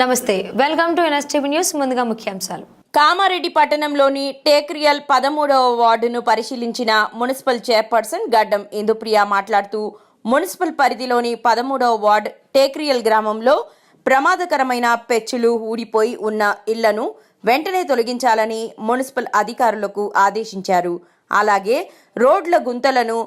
నమస్తే welcome to NSTV news ముందుగా ముఖ్యాంశాలు. కామారెడ్డి పట్టణంలోని టేక్రియల్ పదమూడవ వార్డును పరిశీలించిన మున్సిపల్ చైర్పర్సన్ గడ్డం ఇందుప్రియ మాట్లాడుతూ మున్సిపల్ పరిధిలోని పదమూడవ వార్డ్ టేక్రియల్ గ్రామంలో ప్రమాదకరమైన పెచ్చులు ఊడిపోయి ఉన్న ఇళ్ళను వెంటనే తొలగించాలని మున్సిపల్ అధికారులకు ఆదేశించారు. అలాగే రోడ్ల గుంతలను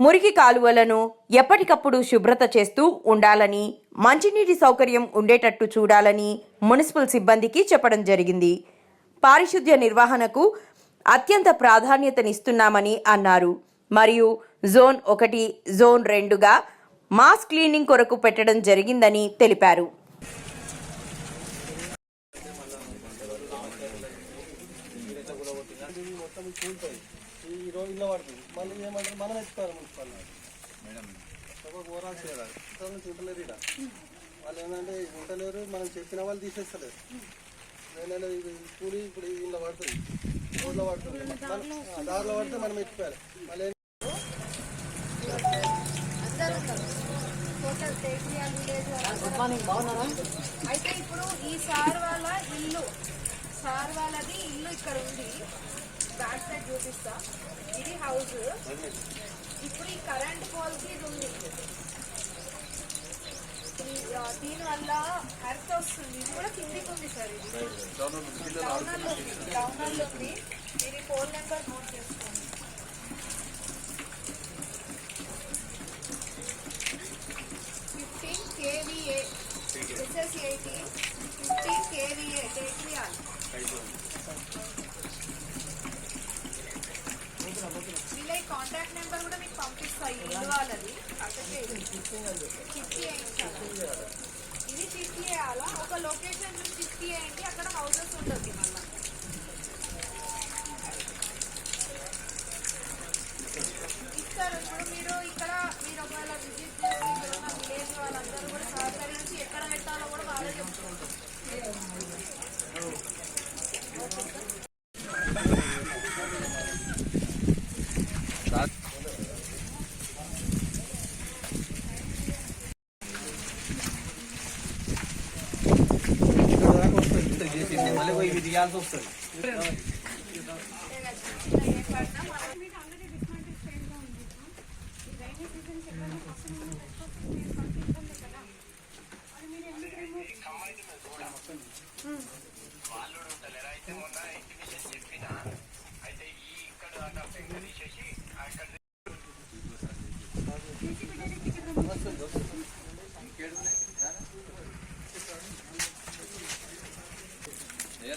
మురికి కాలువలను ఎప్పటికప్పుడు శుభ్రత చేస్తూ ఉండాలని మంచినీటి సౌకర్యం ఉండేటట్టు చూడాలని మున్సిపల్ సిబ్బందికి చెప్పడం జరిగింది. పారిశుద్ధ్య నిర్వహణకు అత్యంత ప్రాధాన్యతనిస్తున్నామని అన్నారు. మరియు జోన్ ఒకటి జోన్ రెండుగా మాస్ క్లీనింగ్ కొరకు పెట్టడం జరిగిందని తెలిపారు. ఈ రోజు ఇళ్ళ పడుతుంది. మళ్ళీ ఏమంటారు? మనం ఎత్తుకోవాలి మున్సిపల్ మేడం. ఇక్కడ నుంచి ఉంటలేరు ఇక్కడ వాళ్ళు ఏంటంటే ఉంటలేరు మనం చెప్పిన వాళ్ళు తీసేస్తలేరు. వేరే కూలి ఇప్పుడు ఈ ఇళ్ళ పడుతుంది. రోడ్లో పడుతుంది. దారిలో పడితే మనం ఎత్తుకోవాలి. మళ్ళీ అయితే ఇప్పుడు ఈ సార్ వాళ్ళ ఇల్లు సార్ వాళ్ళది ఇల్లు ఇక్కడ ఉంది. బ్యాక్ సైడ్ చూపిస్తా. ఇది హౌస్ ఇప్పుడు ఈ కరెంట్ పోల్కి ఇది ఉంది. దీనివల్ల అర్త్ వస్తుంది. ఇది కూడా కిందికి ఉంది సార్ ఇది. డౌనర్లో ఉంది డౌనర్లో ఉంది ఇది ఫోన్ నెంబర్ కాంటాక్ట్ నెంబర్ కూడా మీకు పంపిస్తాయి. ఇల్లు వాళ్ళది ఇది. ఫిఫ్టీ వేయాలా ఒక లొకేషన్ నుంచి ఫిఫ్టీ వేయండి అక్కడ హౌసెస్ ఉంటుంది మళ్ళీ. তাহলে ওই রিয়াল তো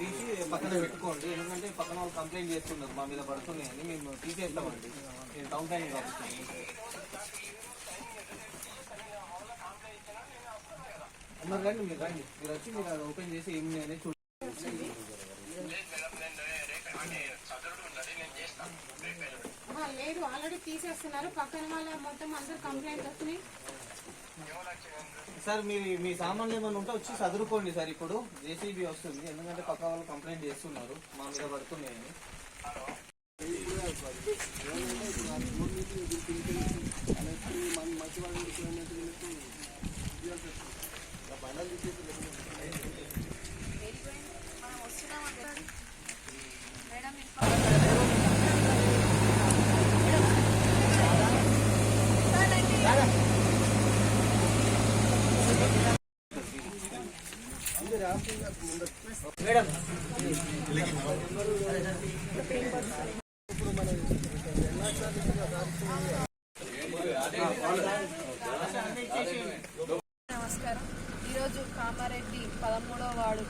తీసి పక్కన పెట్టుకోండి. ఎందుకంటే పక్కన వాళ్ళు కంప్లైంట్ చేస్తున్నారు. మా మీద పడుతున్నాయని మేము తీసేస్తామండి నేను టౌన్ టైం కాబట్టి అన్నారు రండి మీరు రండి. మీరు వచ్చి మీరు అది ఓపెన్ చేసి ఏమి అనేది చూడండి. లేదు ఆల్రెడీ తీసేస్తున్నారు. పక్కన వాళ్ళ మొత్తం అందరు కంప్లైంట్ వస్తున్నాయి. సార్ మీ మీ సామాన్లు ఏమైనా ఉంటే వచ్చి చదువుకోండి సార్ ఇప్పుడు. జేసీబీ వస్తుంది. ఎందుకంటే పక్క వాళ్ళు కంప్లైంట్ చేస్తున్నారు. మా మీద పడుతున్నాయని మనం నమస్కారం.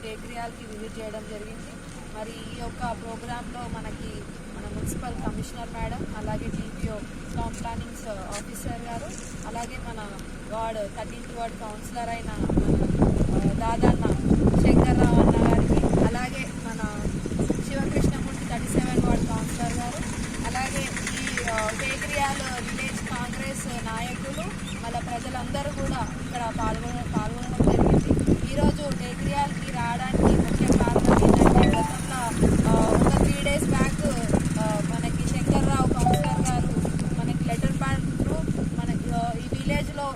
టేక్రియాల్కి విజిట్ చేయడం జరిగింది. మరి ఈ యొక్క ప్రోగ్రాంలో మనకి మన మున్సిపల్ కమిషనర్ మేడం అలాగే టీపీఓ టౌన్ ప్లానింగ్స్ ఆఫీసర్ గారు అలాగే మన వార్డ్ థర్టీన్త్ వార్డ్ కౌన్సిలర్ అయిన దాదన్న శంకర్రావు అన్న గారికి అలాగే మన Sivakrishnamurthy thirty seven ward councillor గారు అలాగే ఈ టేక్రియాల్ విలేజ్ కాంగ్రెస్ నాయకులు మళ్ళీ ప్రజలందరూ కూడా ఇక్కడ పాల్గొన పాల్గొనడం జరిగింది ఈరోజు కేజ్రీవాల్కి రావడానికి ముఖ్య కారణం ఏంటంటే గతంలో ఆ, ఒక త్రీ డేస్ బ్యాక్ ఆ, మనకి శంకర్రావు కౌన్సిలర్ గారు మనకి లెటర్ ప్యాడ్ మనకి ఆ, ఈ విలేజ్లో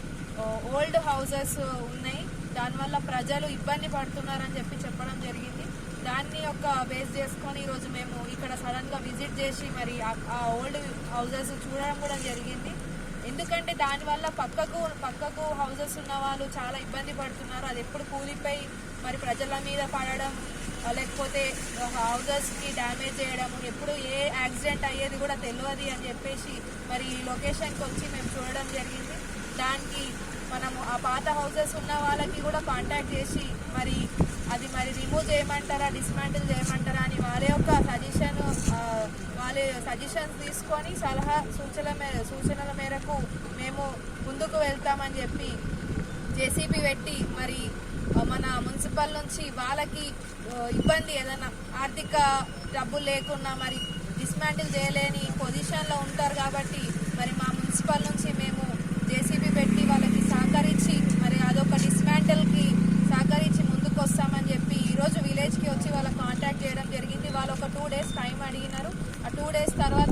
ఓల్డ్ హౌసెస్ ఉన్నాయి దానివల్ల ప్రజలు ఇబ్బంది పడుతున్నారని చెప్పి చెప్పడం జరిగింది. దాన్ని ఒక బేస్ చేసుకొని ఈరోజు మేము ఇక్కడ సడన్గా విజిట్ చేసి మరి ఆ- ఓల్డ్ హౌజెస్ చూడడం కూడా జరిగింది. ఎందుకంటే దానివల్ల పక్కకు పక్కకు హౌజెస్ ఉన్న వాళ్ళు చాలా ఇబ్బంది పడుతున్నారు. అది ఎప్పుడు కూలిపోయి మరి ప్రజల మీద పడడం లేకపోతే హౌజెస్కి డ్యామేజ్ చేయడం ఎప్పుడు ఏ యాక్సిడెంట్ అయ్యేది కూడా తెలియదు అని చెప్పేసి మరి ఈ లొకేషన్కి వచ్చి మేము చూడడం జరిగింది. దానికి మనము ఆ పాత హౌసెస్ ఉన్న వాళ్ళకి కూడా కాంటాక్ట్ చేసి మరి అది మరి రిమూవ్ చేయమంటారా డిస్మాంటిల్ చేయమంటారా అని వాళ్ళ యొక్క సజెషన్ వాళ్ళ సజెషన్స్ తీసుకొని సలహా సూచనల మే సూచనల మేరకు మేము ముందుకు వెళ్తామని చెప్పి జేసీబీ పెట్టి మరి మన మున్సిపల్ నుంచి వాళ్ళకి ఇబ్బంది ఏదైనా ఆర్థిక డబ్బులు లేకున్నా మరి డిస్మాంటిల్ చేయలేని పొజిషన్లో ఉంటారు కాబట్టి